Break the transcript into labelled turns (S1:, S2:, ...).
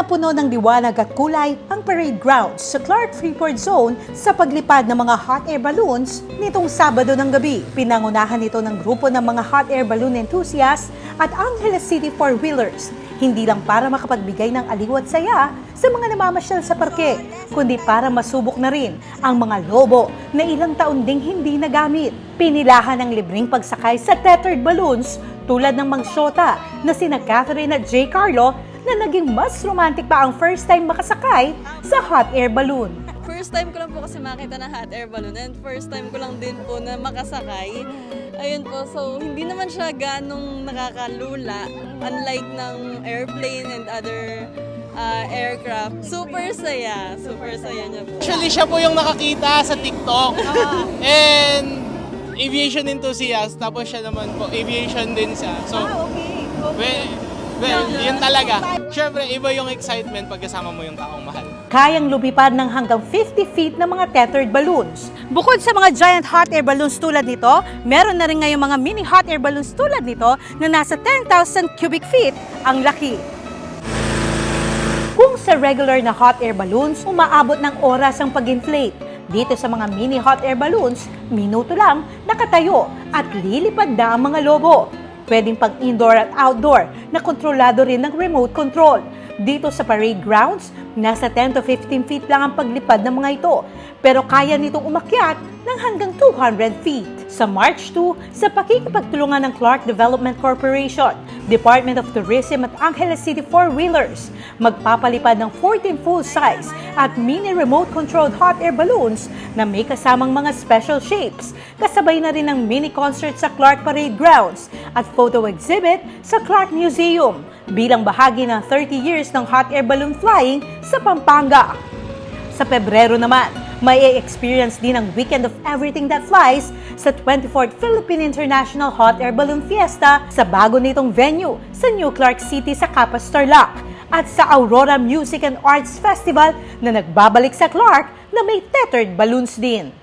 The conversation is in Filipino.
S1: na puno ng liwanag at kulay ang parade grounds sa Clark Freeport Zone sa paglipad ng mga hot air balloons nitong Sabado ng gabi. Pinangunahan ito ng grupo ng mga hot air balloon enthusiasts at Angeles City four-wheelers. Hindi lang para makapagbigay ng aliw at saya sa mga namamasyal sa parke, kundi para masubok na rin ang mga lobo na ilang taon ding hindi nagamit. Pinilahan ng libreng pagsakay sa tethered balloons tulad ng magsyota na sina Catherine at Jay Carlo na naging mas romantic pa ang first time makasakay sa hot air balloon.
S2: First time ko lang po kasi makita ng hot air balloon and first time ko lang din po na makasakay. Ayun po, so hindi naman siya ganong nakakalula unlike ng airplane and other uh, aircraft. Super saya, super saya niya po.
S3: Actually, siya po yung nakakita sa TikTok. And aviation enthusiast. Tapos siya naman po, aviation din siya. So,
S1: okay.
S3: well, well, yun talaga. Siyempre, iba yung excitement pag kasama mo yung taong mahal.
S1: Kayang lumipad ng hanggang 50 feet ng mga tethered balloons. Bukod sa mga giant hot air balloons tulad nito, meron na rin ngayong mga mini hot air balloons tulad nito na nasa 10,000 cubic feet ang laki. Kung sa regular na hot air balloons, umaabot ng oras ang pag-inflate. Dito sa mga mini hot air balloons, minuto lang nakatayo at lilipad na ang mga lobo. Pwedeng pang indoor at outdoor na kontrolado rin ng remote control. Dito sa parade grounds, nasa 10 to 15 feet lang ang paglipad ng mga ito. Pero kaya nitong umakyat ng hanggang 200 feet. Sa March 2, sa pakikipagtulungan ng Clark Development Corporation, Department of Tourism at Angeles City Four-Wheelers, magpapalipad ng 14 full-size at mini remote-controlled hot air balloons na may kasamang mga special shapes. Kasabay na rin ng mini concert sa Clark Parade Grounds at photo exhibit sa Clark Museum bilang bahagi ng 30 years ng hot air balloon flying sa Pampanga. Sa Pebrero naman, may experience din ang Weekend of Everything That Flies sa 24th Philippine International Hot Air Balloon Fiesta sa bago nitong venue sa New Clark City sa Capas, Tarlac at sa Aurora Music and Arts Festival na nagbabalik sa Clark na may tethered balloons din.